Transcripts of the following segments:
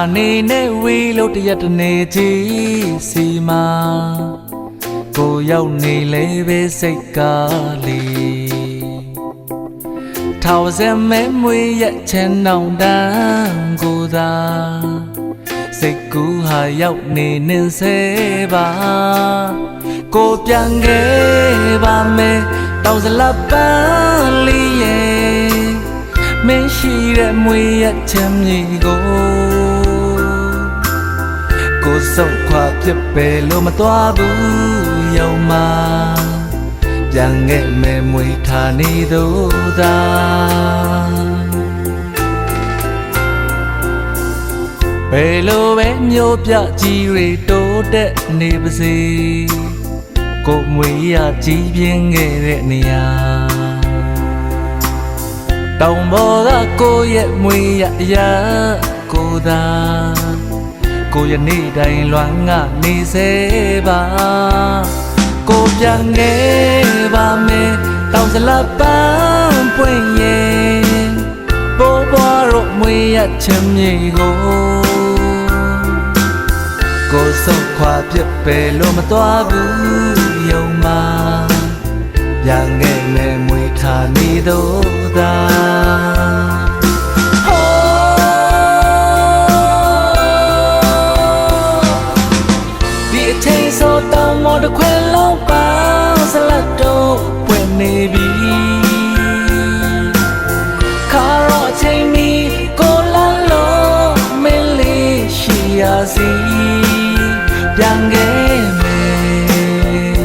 ဌာနေနဲ့ဝေးလို့တရက်တနေကြီးစီမာကိုရောက်နေလေပဲစိတ်ကားလေးထောင်စမဲမွေရဲ့ချမ်းနောင်တန်းကိုသာစိတ်ကူးဟာရောက်နေနေစေပါကိုပြန်ခဲ့ပါမယ်တောင်စလပ်ပန်းလေးရဲ့မင်းရှိတဲ့မွေရဲ့ချမ်းမြေကို ကိုဆုံးခွာဖြစ်ပဲလို့မသွားဘူးယုံမှာပြန်ခဲ့မယ်မွေထားနေတော့သာဘယ်လိုပဲမျိုးပြကြီးတွေတိုးတက်နေပါစေကိုမွေရကြီးပြင်းခဲ့တဲ့နေရာတောင်ပေါ်ကကိုရဲ့မွေရအရာကိုသာ ကိုရနေ့တိုင်းလွမ်းငါနေစေပါကိုပြန်နေပါမယ်တောင်စလပန်းပွင့်ရဲ့ပေါ်ပေါ်တော့မွေရချင်မြေကိုကိုစုံခွာပြစ်ပဲလို့မသွားဘူးယုံမှာပြန်ခဲ့မယ်မွေထားနေတော့သာ တောင်းမော်တစ်ခွဲလုံးပါစလတ်တော့ပွင့်နေပြီခါရောအချိန်မီကိုလန်းလို့မင်းလေးရှိရစီပြန်ခဲ့မယ်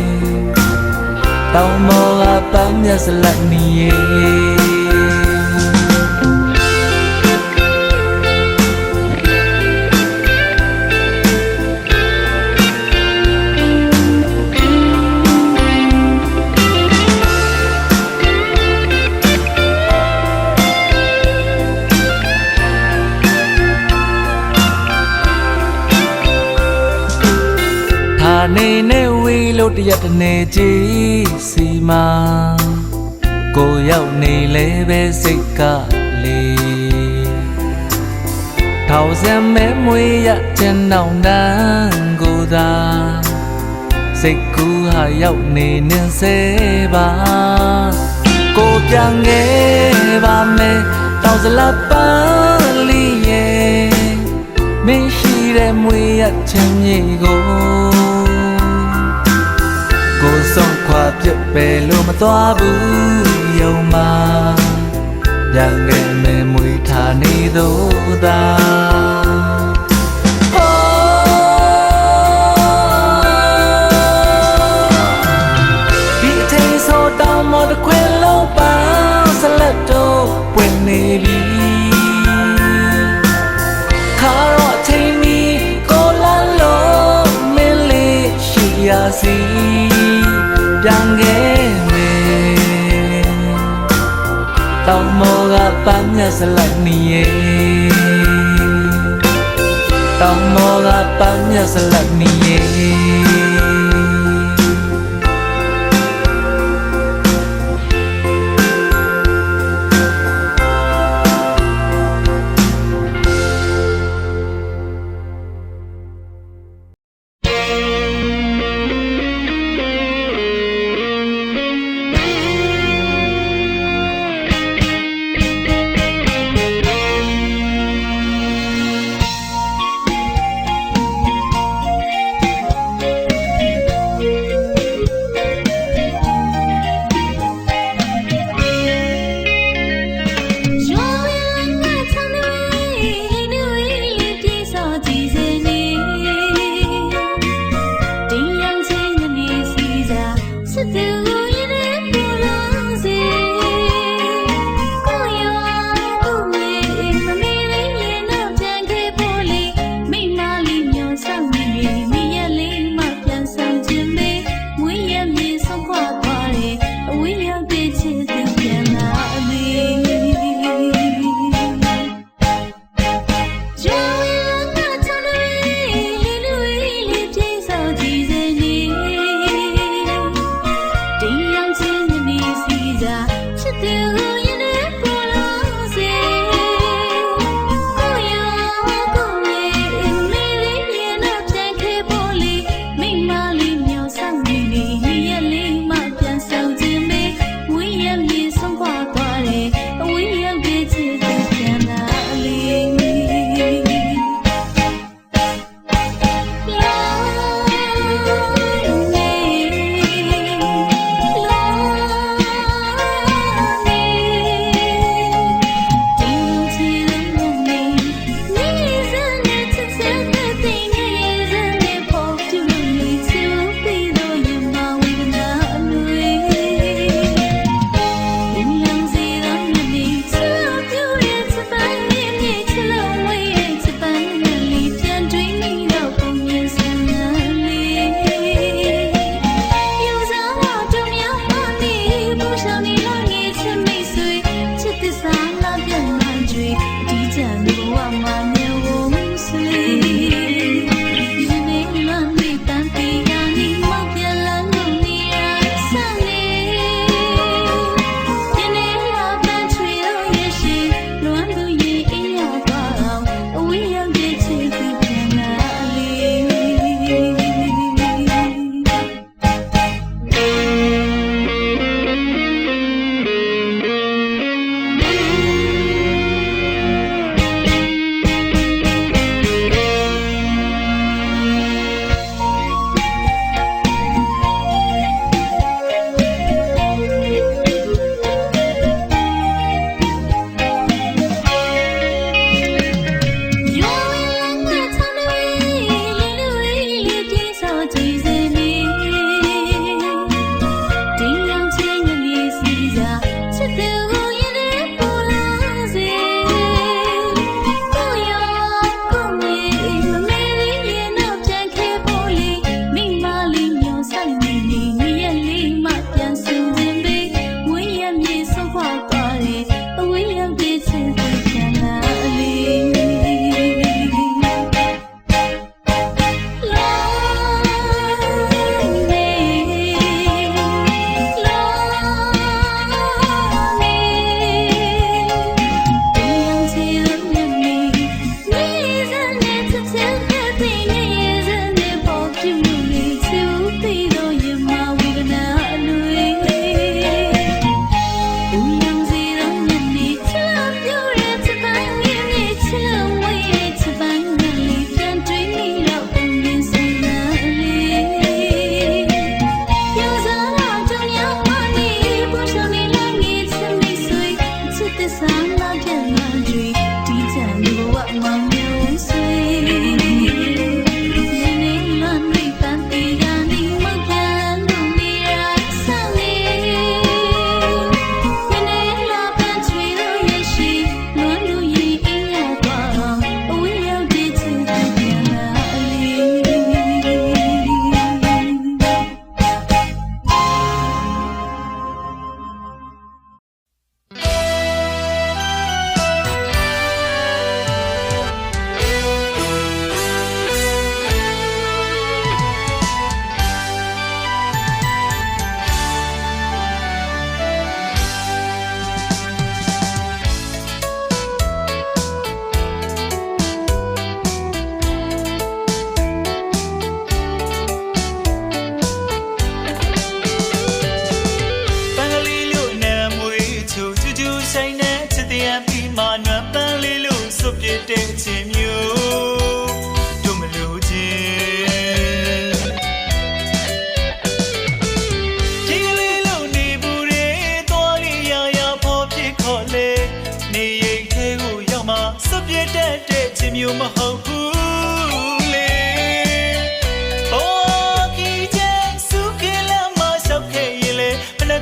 တောင်းမော်ကပန်းမြတ်စလတ်နီရဲ့ နေနဲ့ဝေးလို့တရက်တနေကြီးစီမာကိုရောက်နေလဲပဲစိတ်ကလေးထောင်စံမဲမွေရချင်တောင်တန်းကိုသာစိတ်ကူးဟာရောက်နေနေစေပါကိုပြန်ခဲ့ပါမယ်တောင်စလပ်ပန်းလေးရဲ့မင်းရှိတဲ့မွေရချင်မြေကိုကို ဆုံးခွာပြစ်ပဲလို့မသွားဘူးယုံမှာပြန်ခဲ့မယ်မွေထားနေတော့သာဒီအချိန်ဆိုတောင်းမတစ် ခွဲလုံးပါစလက်တော့ပွင့်နေပြီခါတော့အချိန်မီကိုလာလို့မင်းလေးရှိရစီပြန်ခဲ့မယ်တောင်မောကပန်းမြတ်စလိုက်နေရဲ့တောင်မောကပန်းမြတ်စလိုက်နေရဲ့ရွာ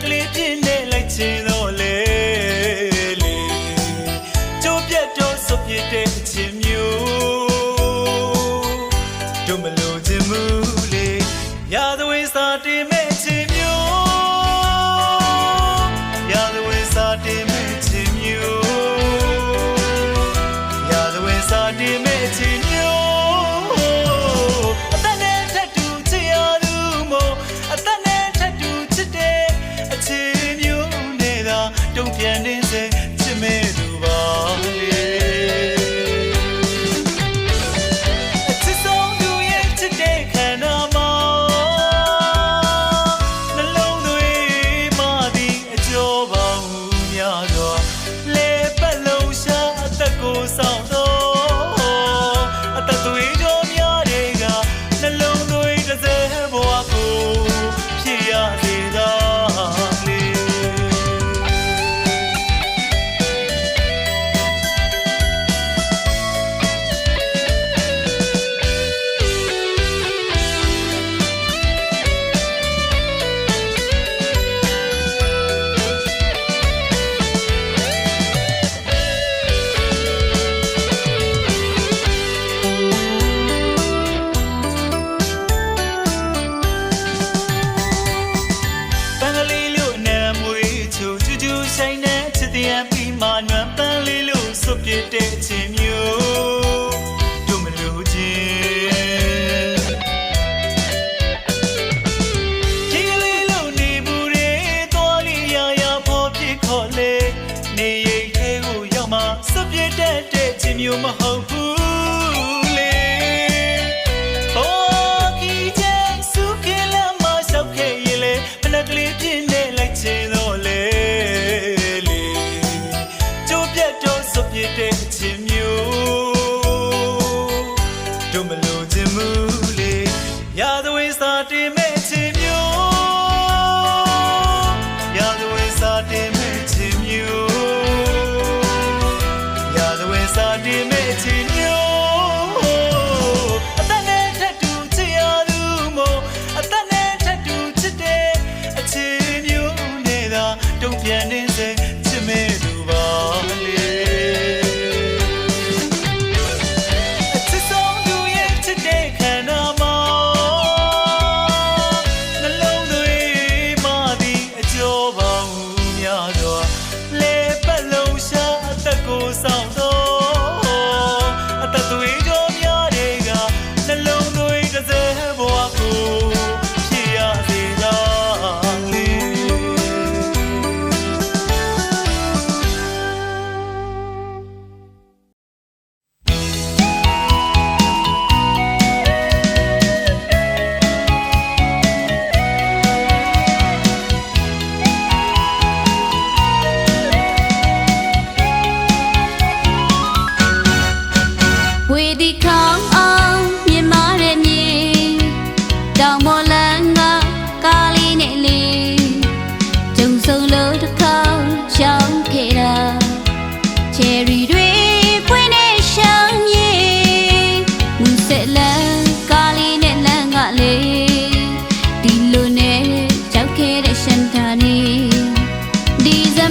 நிலைச்சு တုံ့ပြန်နေစေချစ်မဲ့သူပါလေ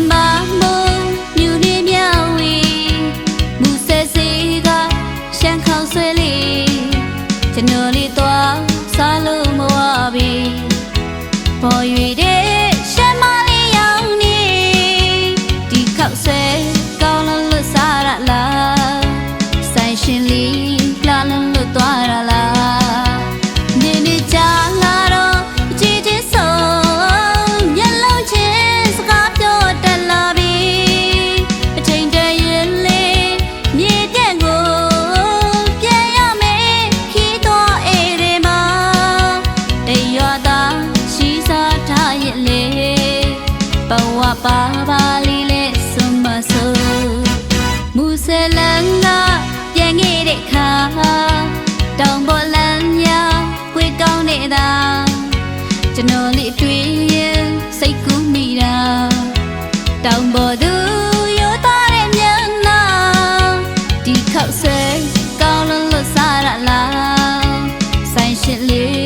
ba mươi ကောင်းလွန်လွတ်စားရလားဆိုင်ရှင်လေး